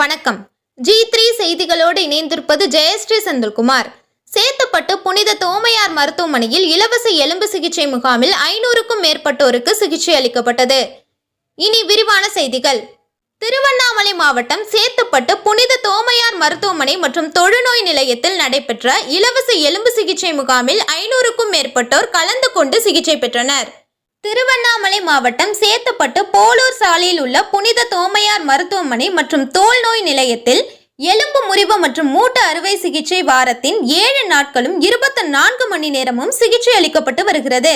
வணக்கம். G three செய்திகளோடு இணைந்திருப்பது ஜெயஸ்ரீ செந்தில்குமார். சேத்துப்பட்டு புனித தோமையார் மருத்துவமனையில் இலவச எலும்பு சிகிச்சை முகாமில் ஐநூறுக்கும் மேற்பட்டோருக்கு சிகிச்சை அளிக்கப்பட்டது. இனி விரிவான செய்திகள். திருவண்ணாமலை மாவட்டம் சேத்துப்பட்டு புனித தோமையார் மருத்துவமனை மற்றும் தொழுநோய் நிலையத்தில் நடைபெற்ற இலவச எலும்பு சிகிச்சை முகாமில் ஐநூறுக்கும் மேற்பட்டோர் கலந்து கொண்டு சிகிச்சை பெற்றனர். திருவண்ணாமலை மாவட்டம் சேத்துப்பட்டு போலூர் சாலையில் உள்ள புனித தோமையார் மருத்துவமனை மற்றும் தோல் நோய் நிலையத்தில் எலும்பு முறிவு மற்றும் மூட்டு அறுவை சிகிச்சை வாரத்தின் ஏழு நாட்களும் இருபத்தி நான்கு மணி நேரமும் சிகிச்சை அளிக்கப்பட்டு வருகிறது.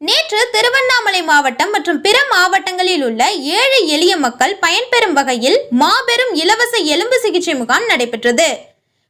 நேற்று திருவண்ணாமலை மாவட்டம் மற்றும் பிற மாவட்டங்களில் உள்ள ஏழு எளிய மக்கள் பயன்பெறும் வகையில் மாபெரும் இலவச எலும்பு சிகிச்சை முகாம் நடைபெற்றது.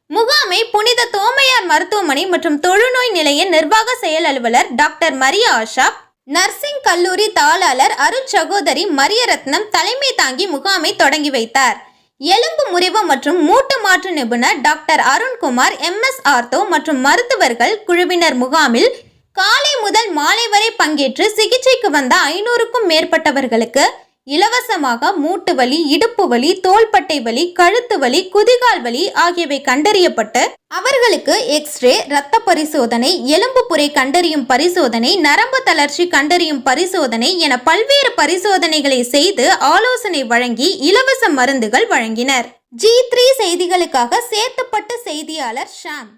முகாமை புனித தோமையார் மருத்துவமனை மற்றும் தொழுநோய் நிலைய நிர்வாக செயல் அலுவலர் டாக்டர் மரியா ஆஷா நர்சிங் கல்லூரி தாளாளர் அருண் சகோதரி மரியரத்னம் தலைமை தாங்கி முகாமை தொடங்கி வைத்தார். எலும்பு முறிவு மற்றும் மூட்டு மாற்று நிபுணர் டாக்டர் அருண்குமார் எம்எஸ் ஆர்த்தோ மற்றும் மருத்துவர்கள் குழுவினர் முகாமில் காலை முதல் மாலை வரை பங்கேற்று சிகிச்சைக்கு வந்த ஐநூறுக்கும் மேற்பட்டவர்களுக்கு இலவசமாக மூட்டு வலி இடுப்பு வலி தோள்பட்டை வலி கழுத்து வலி குதிகால் வலி ஆகியவை கண்டறியப்பட்டு அவர்களுக்கு எக்ஸ்ரே இரத்த பரிசோதனை எலும்பு புரை கண்டறியும் பரிசோதனை நரம்பு தளர்ச்சி கண்டறியும் பரிசோதனை என பல்வேறு பரிசோதனைகளை செய்து ஆலோசனை வழங்கி இலவச மருந்துகள் வழங்கினர். ஜி த்ரீ செய்திகளுக்காக சேத்துப்பட்டு செய்தியாளர் ஷாம்.